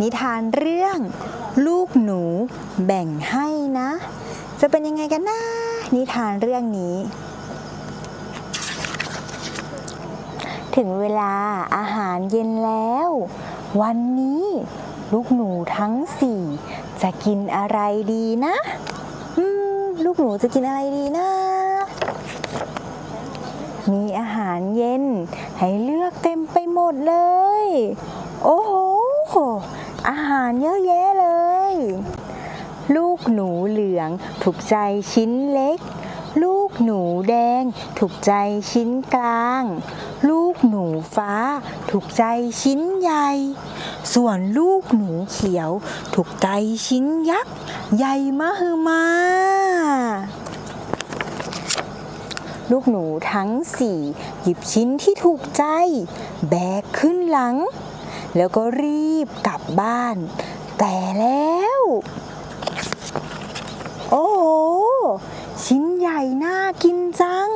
นิทานเรื่องลูกหนูแบ่งให้นะ จะเป็นยังไงกันนะนิทานเรื่องนี้ ถึงเวลาอาหารเย็นแล้ว วันนี้ลูกหนูทั้งสี่จะกินอะไรดีนะลูกหนูจะกินอะไรดีนะ มีอาหารเย็นให้เลือกเต็มไปหมดเลยารเยอะแยะเลย ลูกหนูเหลืองถูกใจชิ้นเล็ก ลูกหนูแดงถูกใจชิ้นกลาง ลูกหนูฟ้าถูกใจชิ้นใหญ่ ส่วนลูกหนูเขียวถูกใจชิ้นยักษ์ใหญ่มหึมาลูกหนูทั้งสี่หยิบชิ้นที่ถูกใจ แบกขึ้นหลัง แล้วก็รีบกลับบ้าน แต่แล้ว โอ้โหชิ้นใหญ่น่ากินจัง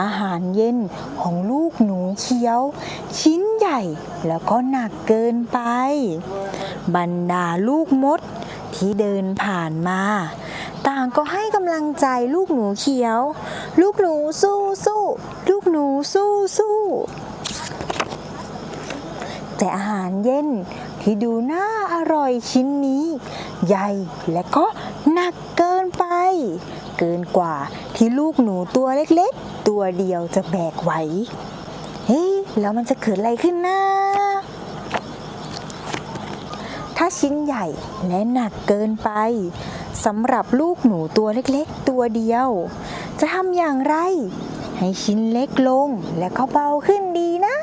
อาหารเย็นของลูกหนูเขียว ชิ้นใหญ่แล้วก็หนักเกินไป บรรดาลูกมดที่เดินผ่านมา ต่างก็ให้กำลังใจลูกหนูเขียว ลูกหนูสู้สู้ลูกหนูสู้สู้ แต่อาหารเย็นที่ดูน่าอร่อยชิ้นนี้ ใหญ่และก็หนักเกินไป เกินกว่าที่ลูกหนูตัวเล็กๆ ตัวเดียวจะแบกไหวเฮ้ยแล้วมันจะเกิดอะไรขึ้นนะ ถ้าชิ้นใหญ่และหนักเกินไปสำหรับลูกหนูตัวเล็กๆ ตัวเดียว จะทำอย่างไร ให้ชิ้นเล็กลงและก็เบาขึ้นดีนะ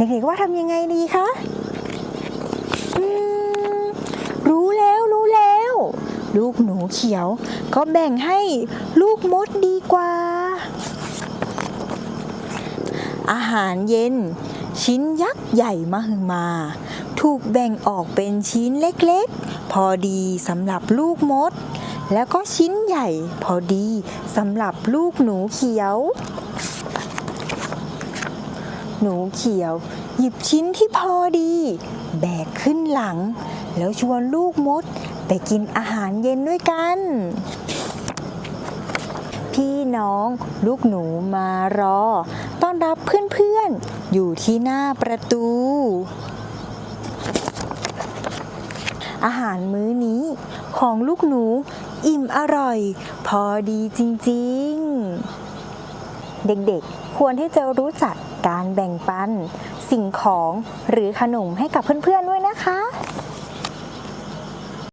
เด็กๆว่าทำยังไงดีคะรู้แล้วรู้แล้ว ลูกหนูเขียว ก็แบ่งให้ลูกมดดีกว่า อาหารเย็น ชิ้นยักษ์ใหญ่มหึมา ถูกแบ่งออกเป็นชิ้นเล็กๆ พอดีสำหรับลูกมด แล้วก็ชิ้นใหญ่พอดีสำหรับลูกหนูเขียว หนูเขียว หยิบชิ้นที่พอดี แบกขึ้นหลัง แล้วชวนลูกมดไปกินอาหารเย็นด้วยกัน พี่น้องลูกหนูมารอ ต้อนรับเพื่อนๆ อยู่ที่หน้าประตู อาหารมื้อนี้ของลูกหนูอิ่มอร่อย พอดีจริงๆ เด็กๆควรที่จะรู้จัก การแบ่งปันสิ่งของหรือขนมให้กับเพื่อนๆด้วยนะคะ